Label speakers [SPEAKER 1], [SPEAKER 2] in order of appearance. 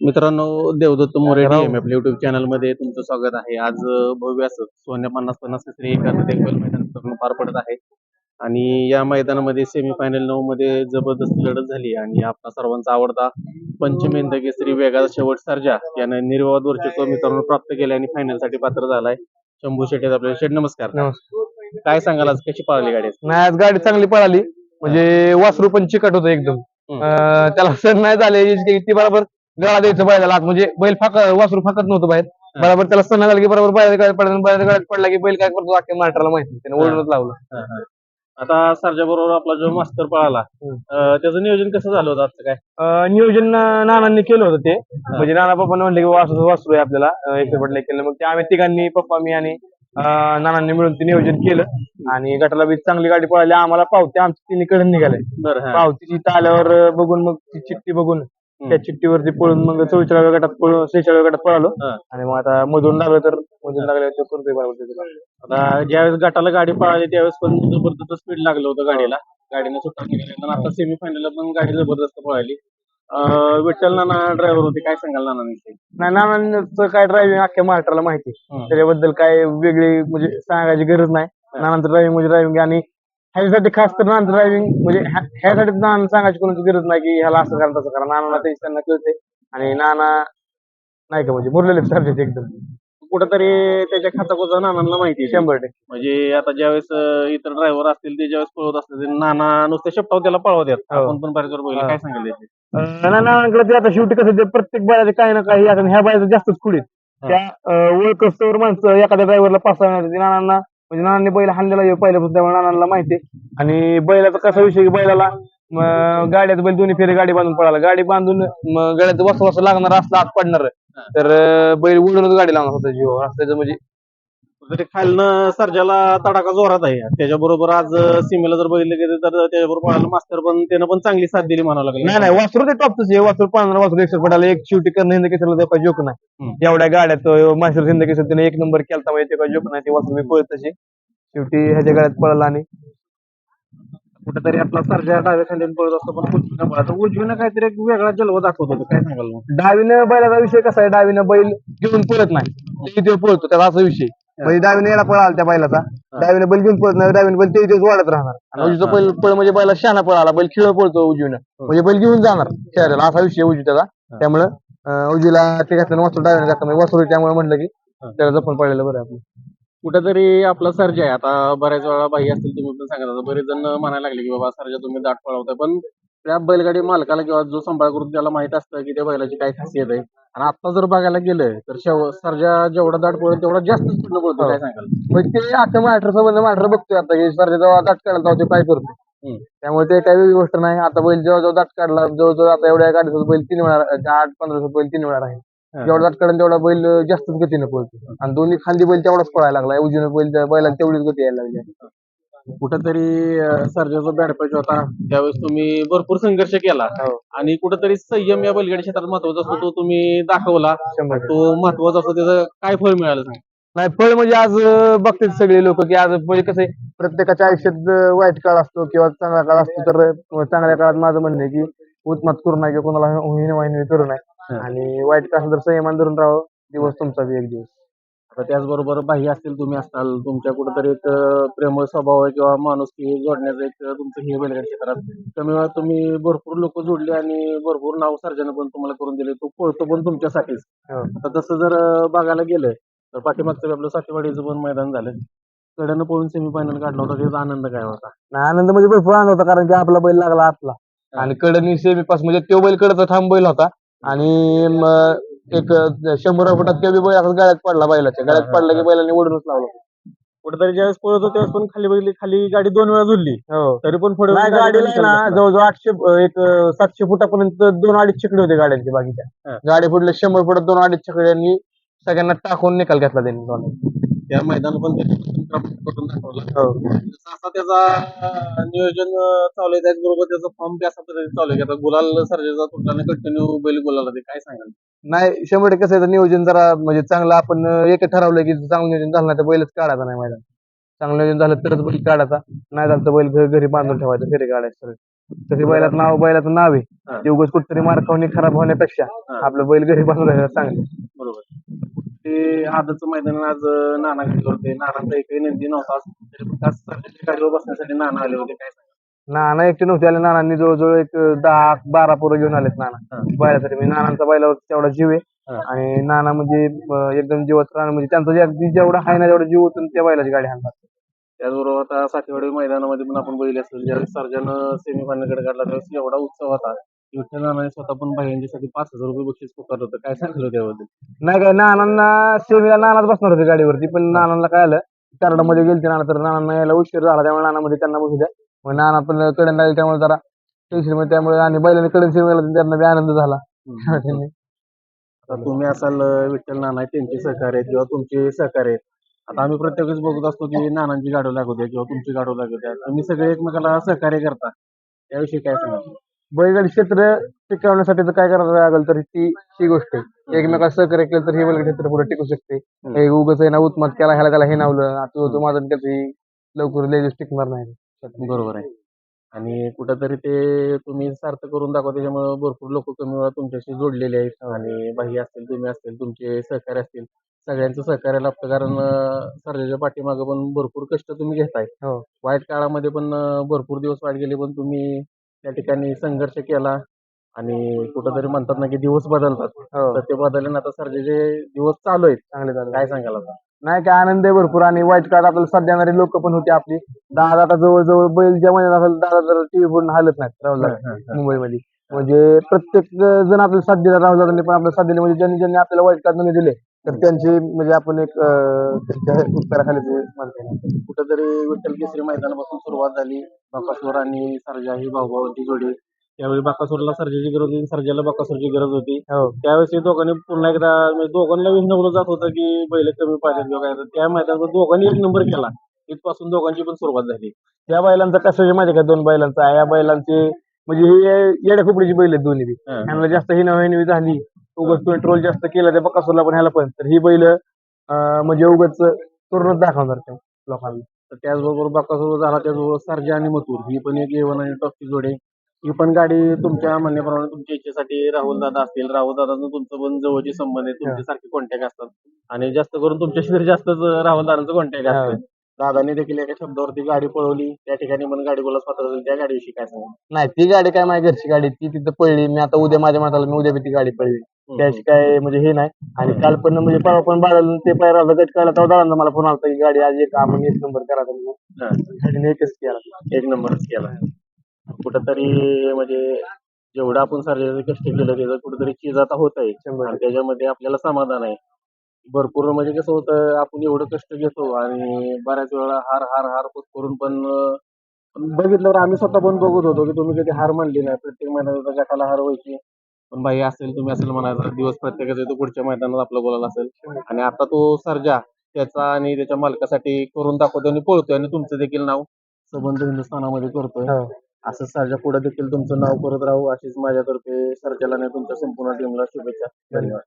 [SPEAKER 1] मित्रांनो देवदत्त मोरे. डीएम आपल्या युट्यूब चॅनलमध्ये तुमचं स्वागत आहे. आज भव्य असं सोन्या पन्नास पन्नास श्री देखभाल मैदान करून पार पडत आहे. आणि या मैदानामध्ये सेमीफायनल नऊ मध्ये जबरदस्त लढत झाली आणि आपला सर्वांचा आवडता पंचमेंद केसरी वेगाचा शेवट सर्जा यानं निर्वाद वर्चस्व मित्रांनो प्राप्त केले आणि फायनलसाठी पात्र झालाय. शंभू शेट्टी आपल्याला. शेट नमस्कार. काय सांगाल आज? कशी पळाली गाडी
[SPEAKER 2] नाही आज गाडी चांगली पळाली. म्हणजे वासरू पण चिकट होतं एकदम. त्याला सण नाही झाले. ती बरोबर गळा द्यायचं बैलाला आत म्हणजे बैल फाक वासरू फाकत नव्हतं बाहेर. बरोबर त्याला सण झाला की बरोबर गाडी पडला गाडीत पडला की बैल काय करतो? अख्ख्या महाराष्ट्राला माहिती. त्याने ओढूनच लावलं.
[SPEAKER 1] आता सर्जा बरोबर आपला जो मास्तर पळाला त्याचं नियोजन कसं झालं होतं आजचं काय?
[SPEAKER 2] नियोजन नानांनी केलं होतं ते. म्हणजे नाना पप्पांनी म्हणले की वासरू वासरू आहे आपल्याला. अं, एकशे पडले केलं. मग ते आम्ही तिघांनी पप्पा मी आणि नानांनी मिळून ते नियोजन केलं. आणि गटाला बी चांगली गाडी पळाली. आम्हाला पावते आमची तिन्ही कडून निघाले
[SPEAKER 1] बरं हा.
[SPEAKER 2] पावतीची आल्यावर बघून मग ती चिठ्ठी बघून त्या चिठ्ठीवरती पळून मग चौचाळव्या गटात पळून शेहेचाळव्या गटात पळालो.
[SPEAKER 1] हा.
[SPEAKER 2] आणि मग आता मधून लागलं तर मधून लागलं तर करतोय बरोबर त्याचं.
[SPEAKER 1] आता ज्यावेळेस गटाला गाडी पळाली त्यावेळेस पण जबरदस्त स्पीड लागलं होतं गाडीला. गाडीने सुट्टा केला आता सेमीफायनलला पण गाडी जबरदस्त पळाली. अं, विठ्ठल नाना ड्रायव्हर होते काय सांगाल नानांविषयी
[SPEAKER 2] नाही नानांचं काय ड्रायव्हिंग अख्ख्या महाराष्ट्राला माहिती. त्याच्याबद्दल काय वेगळी म्हणजे सांगायची गरज नाही. नानांचं ड्रायव्हिंग म्हणजे ड्रायव्हिंग आणि ह्याच्यासाठी खास तर नानांचं ड्रायव्हिंग म्हणजे ह्या- ह्यासाठी नाना सांगायची कोणाची गरज नाही की ह्याला असं करा तसं करा. नानाला ते त्यांना कळते आणि नाना नाही का म्हणजे मुरलेले सारखेच एकदम.
[SPEAKER 1] कुठंतरी त्याच्या खाचाखोचा नानांना माहिती आहे.
[SPEAKER 2] शंभर टक्के.
[SPEAKER 1] म्हणजे आता ज्यावेळेस अं, इतर ड्रायव्हर असतील ते ज्यावेळेस पळवत असतील ते नाना नुसते शपटाव त्याला पळवतात
[SPEAKER 2] हो.
[SPEAKER 1] आपण पण बऱ्याच वेळा बघितलं. काय सांगाल त्याचे
[SPEAKER 2] अं, नानांकडे ते आता शेवटी कसं ते प्रत्येक बैलाचे काही ना काही आता ह्या बैलाचं जास्तच पुढे त्या ओळखस्तवर माणसं एखाद्या ड्रायव्हरला पासवण्यात नानांना म्हणजे नानांनी बैल हाणलेला आहे पहिल्यापासून त्यामुळे नानांना माहिती आहे. आणि बैलाचा कसा विषय की बैलाला म, गाड्यात बैल दोन्ही फेरी गाडी बांधून पळाला. गाडी बांधून म, गळ्यात लागणार असला आत पडणार. तर अं, बैल उडूनच गाडी लावणार होता जीवावर असं त्याचं म्हणजे
[SPEAKER 1] तरी खालनं सर्जाला तडाखा जोरात आहे. त्याच्याबरोबर आज सीमेला जर बघितलं गेलं तर त्याच्याबरोबर मास्तर पण त्यानं पण चांगली साथ दिली म्हणावं लागेल.
[SPEAKER 2] नाही नाही वासरू ते टॉपच आहे. वासरू पाळणार वासरू एकशे पडायला एक शेवटी करणं हिंद केसरला ते काही जोक. नाही. एवढ्या गाड्यात मास्टर हिंद केसर त्याने एक नंबर केलता म्हणजे काही जोक नाही? ते वासरू मी पळत तशी. शेवटी ह्याच्या गाड्यात पळाला आणि
[SPEAKER 1] कुठेतरी आपला सर्जा डाव्या खांद्याने पळत असतो पण उजवीनं पळतो. उजवीनं काहीतरी एक वेगळा जलवा दाखवत होतो. काय सांगाल
[SPEAKER 2] डावीनं बैलाचा विषय कसा आहे? डावीनं बैल घेऊन पळत नाही. पळतो त्याचा असा विषय म्हणजे डावीने याला पळाला त्या बैलाचा. डावीने बैल घेऊन पळत नाही डावीने बैल ते इथेच वाढत राहणार. आणि
[SPEAKER 1] हा,
[SPEAKER 2] उजवीचा
[SPEAKER 1] हा.
[SPEAKER 2] बैल पळ म्हणजे बैला शाना पळाला बैल खेळ पळतो उजवीनं. म्हणजे बैल घेऊन जाणार शहराला असा विषय उजवी त्याचा. त्यामुळं उजवीला ते घातलं वासरू डावीने घातलं म्हणजे वासरू त्यामुळे म्हणलं की
[SPEAKER 1] हा.
[SPEAKER 2] त्याला जपून पडलेलं बरं आपलं.
[SPEAKER 1] कुठेतरी आपला सर्जा आहे. आता बऱ्याच वेळा बाई असतील तुम्ही पण सांगत आता बरेच जण म्हणायला लागले की बाबा सर्जा तुम्ही दाट पळवताय. पण त्या बैलगाडी मालकाला किंवा जो सांभाळ करून त्याला माहीत असतं की त्या बैलाची काय खासियत आहे. आणि आता जर बघायला गेलं तर शेव सर्जा जेवढा दाट पळेल तेवढा जास्त स्पीड पळतो काय सांगाल
[SPEAKER 2] म्हणजे ते आता माठर संबंध माठर बघतोय आता की सर जेव्हा दाट काढला तेव्हा ते काय करतो. त्यामुळे ते काही वेगळी गोष्ट नाही. आता बैल जेव्हा जेव्हा दाट काढला जवळजवळ आता एवढ्या गाडीचा बैल तीन वेळा आठ पंधरा बैल तीन वेळा
[SPEAKER 1] हा.
[SPEAKER 2] आहे जेवढा दाट काढून तेवढा बैल जास्तच गतीने पळतो आणि दोन्ही खांदी बैल तेवढाच पळायला लागला. उजवीने बैल बैलाला तेवढीच गती यायला लागली.
[SPEAKER 1] कुठेतरी सर्जाचा बॅड पैज होता. त्यावेळेस तुम्ही भरपूर संघर्ष केला.
[SPEAKER 2] हो.
[SPEAKER 1] आणि कुठेतरी संयम या बैलगाडी क्षेत्रात महत्त्वाचा असतो तो तुम्ही दाखवला.
[SPEAKER 2] शंभर टक्के.
[SPEAKER 1] तो महत्त्वाचा असतो त्याचं काय फळ मिळालं सांग
[SPEAKER 2] नाही फळ म्हणजे आज अं, बघतात सगळे लोक की आज म्हणजे कसं आहे प्रत्येकाच्या आयुष्यात अं, वाईट काळ असतो किंवा चांगला काळ असतो तर अं, चांगल्या काळात माझं म्हणणं आहे की उत्मात करू नये किंवा कोणाला होईन वाहिनी करू नये.
[SPEAKER 1] हा.
[SPEAKER 2] आणि वाईट काळ असेल तर संयमान धरून राहावं. दिवस तुमचा बी एक दिवस.
[SPEAKER 1] आता त्याचबरोबर बाह्य असतील तुम्ही असाल तुमच्या कुठेतरी एक प्रेमळ स्वभाव आहे किंवा माणूस जोडण्याचं एक तुमचं हे बैलगाडी क्षेत्रात. कमी वेळात तुम्ही भरपूर लोक जोडले आणि भरपूर नाव सर्जन पण तुम्हाला करून दिले. तो पळतो पण तुमच्यासाठीच.
[SPEAKER 2] हो.
[SPEAKER 1] आता तसं जर बघायला गेलं तर पाठीमागचं आपलं साठेवाडीचं पण मैदान झालं. कड्यानं पळून सेमीफायनल काढला होता त्याचा आनंद काय होता?
[SPEAKER 2] नाही, आनंद म्हणजे भरपूर आनंद होता कारण की आपला बैल लागला आतला. आणि कडनी सेमी पास म्हणजे तो बैल कडचा ठाम बैल होता. आणि एक शंभर फुटात बी बैल गाड्यात पडला बैलाच्या. गाड्यात पडला की बैलाने ओढूनच लावला.
[SPEAKER 1] कुठेतरी ज्यावेळेस पळत होतो त्यावेळेस पण खाली बघितली खाली गाडी दोन वेळा झुलली
[SPEAKER 2] हो.
[SPEAKER 1] तरी पण पुढे
[SPEAKER 2] नाही गाडीला आहे ना जवळजवळ आठशे एक सातशे फुटापर्यंत दोन अडीच छकडे होते गाड्यांच्या
[SPEAKER 1] हा.
[SPEAKER 2] बाकीच्या गाडी पुढले शंभर फुटात दोन अडीच छकड्यांनी सगळ्यांना टाकून निकाल घेतला त्यांनी दोन्ही.
[SPEAKER 1] त्या मैदान पण त्यांनी करून दाखवलं
[SPEAKER 2] हो.
[SPEAKER 1] त्याचा नियोजन चालू आहे. त्याचबरोबर त्याचं फॉर्म बी असा पद्धतीने चालू आहे की आता गुलाल सर्जेचा तुटल्याने कंटिन्यू बैल गुलाला ते काय सांगाल?
[SPEAKER 2] नाही शंभर टक्के कसं आहे, नियोजन जरा म्हणजे चांगलं आपण एक ठरवलं की चांगलं नियोजन झालं नाही तर बैलच काढायचा नाही मैदान. चांगलं नियोजन झालं तरच बैल काढायचा. नाही झालं तर बैल घरी बांधून ठेवायचं फेरे काढायचं तसे बैलाचं नाव बैलाचं नाव आहे. ते उगाच कुठतरी मार्कावणी खराब होण्यापेक्षा. आपलं बैल घरी बसून राहिलं चांगलं
[SPEAKER 1] बरोबर. ते आदतचं मैदान आज नाना घेतलं होते. नानाचा एकही नंदी नव्हता बसण्यासाठी नाना आले होते. काय
[SPEAKER 2] नाना एकटे नव्हते आले नानांनी जवळजवळ एक दहा बारा पोरं घेऊन आलेत नाना.
[SPEAKER 1] हा.
[SPEAKER 2] बैलासाठी म्हणजे नानांचा बैलावर तेवढा जीव आहे.
[SPEAKER 1] हा.
[SPEAKER 2] आणि नाना म्हणजे अं, एकदम जीवात राहणं म्हणजे त्यांचा जे अगदी जेवढा आहे ना तेवढा जीव होतो त्या बैलाची गाडी हाणतात.
[SPEAKER 1] त्याचबरोबर आता साठेवाडी मैदानामध्ये पण आपण बघितले असेल ज्यावेळेस सर्जन सेमीफायनलकडे काढला त्यावेळेस एवढा उत्सव होता. विठ्ठल नानाने स्वतः पण भाईंच्यासाठी पाच हजार रुपये बक्षीस पुकारलं होतं. काय सांगितलं त्याबद्दल?
[SPEAKER 2] नाही काय नानांना सेमीला नानाच बसणार होते गाडीवरती पण नानांना काय आलं कराडामध्ये गेलते नाना तर नानांना यायला उशीर झाला त्यामुळे नानामध्ये त्यांना बसू द्या. मग नाना पण कडन लागले त्यामुळे जरा टेन्शनमध्ये त्यामुळे आणि बैलाने कडन सेमीला त्यांना बी आनंद झाला. त्यांनी.
[SPEAKER 1] आता तुम्ही असाल अं, विठ्ठल नाना त्यांचे सहकार्य आहेत किंवा तुमचे सहकार्य आहेत. आता आम्ही प्रत्येक वेळेस बघत असतो की नानांची गाडी लागू द्या किंवा तुमची गाडी लागू द्या. तुम्ही सगळे एकमेकाला सहकार्य करता. त्याविषयी काय सांगा
[SPEAKER 2] बैलगाडी क्षेत्र टिकवण्यासाठी तर काय करावं लागेल तर ती ही गोष्ट आहे. एकमेकाला सहकार्य केलं तर हे बैलगाडी क्षेत्र पुढे टिकू शकते. हे उगाच आहे ना उत्मत केला ह्याला त्याला हे नावलं आता तो माझा त्याची लवकर लगेच टिकणार नाही.
[SPEAKER 1] बरोबर आहे. आणि कुठंतरी ते तुम्ही सार्थ करून दाखवा त्याच्यामुळे भरपूर लोक कमी वेळा तुमच्याशी जोडलेले आहेत आणि बाई असतील तुम्ही असतील तुमचे सहकार्य असतील सगळ्यांचं सहकार्य लाभतं कारण अं, सर्जाच्या पाठीमागं पण भरपूर कष्ट तुम्ही घेताय.
[SPEAKER 2] हो.
[SPEAKER 1] वाईट काळामध्ये पण अं, भरपूर दिवस वाईट गेले पण तुम्ही त्या ठिकाणी संघर्ष केला आणि कुठंतरी म्हणतात ना की दिवस बदलतात.
[SPEAKER 2] हो.
[SPEAKER 1] तर ते बदलले आता सर्जाचे दिवस चालू आहेत.
[SPEAKER 2] चांगले चांगले.
[SPEAKER 1] काय सांगाल आता?
[SPEAKER 2] नाही काय आनंद आहे भरपूर आणि वाईट काळात आपल्याला साथ देणारी लोक पण होती आपली. दादा आता जवळजवळ बैल ज्या महिन्यात असेल दादा जर टीव्ही पूर्ण हालत नाहीत राहुल मुंबईमध्ये. म्हणजे प्रत्येक जण आपल्याला साथ दिला राहुल दादांनी पण आपल्याला साथ दिली म्हणजे ज्यांनी ज्यांनी आपल्याला वाईट काळात नाही दिले तर त्यांची म्हणजे आपण एक उत्तराखाली.
[SPEAKER 1] कुठंतरी विठ्ठल केसरी मैदानापासून सुरुवात झाली. बाकासूर आणि सर्जा ही भाऊभावांची जोडी. त्यावेळी बाकासूरला सर्जाची गरज होती सर्जाला बाकासूरची गरज होती.
[SPEAKER 2] हो.
[SPEAKER 1] त्यावेळेस हे दोघांनी पुन्हा एकदा म्हणजे दोघांना विनवलं जात होतं की बैल कमी पाहिजेत किंवा काय. त्या मैदानात दोघांनी एक नंबर केला. इथपासून दोघांची पण सुरुवात झाली.
[SPEAKER 2] या बैलांचा कसं आहे माहिती का? दोन बैलांचा. या बैलांचे म्हणजे हे येड्या खुपडीची बैल आहेत दोन्ही. ह्यांना जास्त ही नवी झाली. उगाच पेट्रोल जास्त केलं त्या बकासूरला पण ह्याला पण. तर ही बैल म्हणजे उगाच तरुणच दाखवणार त्या लोकांना.
[SPEAKER 1] तर त्याचबरोबर बाकासूर झाला त्याचबरोबर सर्जा आणि मथुर. ही पण एक एवन आणि टॉपची जोडी. ही पण गाडी तुमच्या म्हणण्याप्रमाणे तुमच्या इच्छेसाठी राहुल दादा असतील. राहुल दादांचं तुमचं पण जवळचे संबंध आहे. तुमच्यासारखे कॉन्टॅक्ट असतात. आणि जास्त करून तुमच्याशी तरी जास्तच राहुल दादांचं कॉन्टॅक्ट. असतं दादांनी देखील एका शब्दावरती गाडी पळवली. त्या ठिकाणी पण गाडी बोला स्वतः झाली त्या गाडीविषयी काय सांगा?
[SPEAKER 2] नाही ती गाडी काय माझ्या घरची गाडी ती तिथं पडली मी आता उद्या माझ्या मताला मी उद्या बी ती गाडी पडली त्याची काय म्हणजे हे नाही. आणि काल पण म्हणजे परवा पण बाळाला ते पायरा गट काढला तेव्हा दादांना मला फोन आला की गाडी आज एक आपण एक नंबर करा तर मग
[SPEAKER 1] हा.
[SPEAKER 2] गाडीने एकच केला.
[SPEAKER 1] एक नंबरच केला. कुठंतरी म्हणजे जेवढं आपण सर्जाचे कष्ट केलं त्याचं कुठेतरी चीज आता होत आहे आणि त्याच्यामध्ये आपल्याला समाधान आहे. भरपूर म्हणजे कसं होतं आपण एवढं कष्ट घेतो आणि बऱ्याच वेळा हार हार हार करून पण बघितल्यावर आम्ही स्वतः पण बघत होतो की तुम्ही कधी हार मानली नाही. प्रत्येक मैदानात गटाला हार व्हायची? पण बाई असेल तुम्ही असेल म्हणायचा दिवस प्रत्येकाचा येतो पुढच्या मैदानात आपला बोलायला असेल. आणि आता तो सर्जा त्याचा आणि त्याच्या मालकासाठी करून दाखवतो आणि पळतोय. आणि तुमचं देखील नाव संबंध हिंदुस्थानामध्ये करतोय.
[SPEAKER 2] हो.
[SPEAKER 1] असं सर्जा पुढे देखील तुमचं नाव करत राहू अशीच माझ्यातर्फे सर्जाला आणि तुमच्या संपूर्ण टीमला शुभेच्छा. धन्यवाद.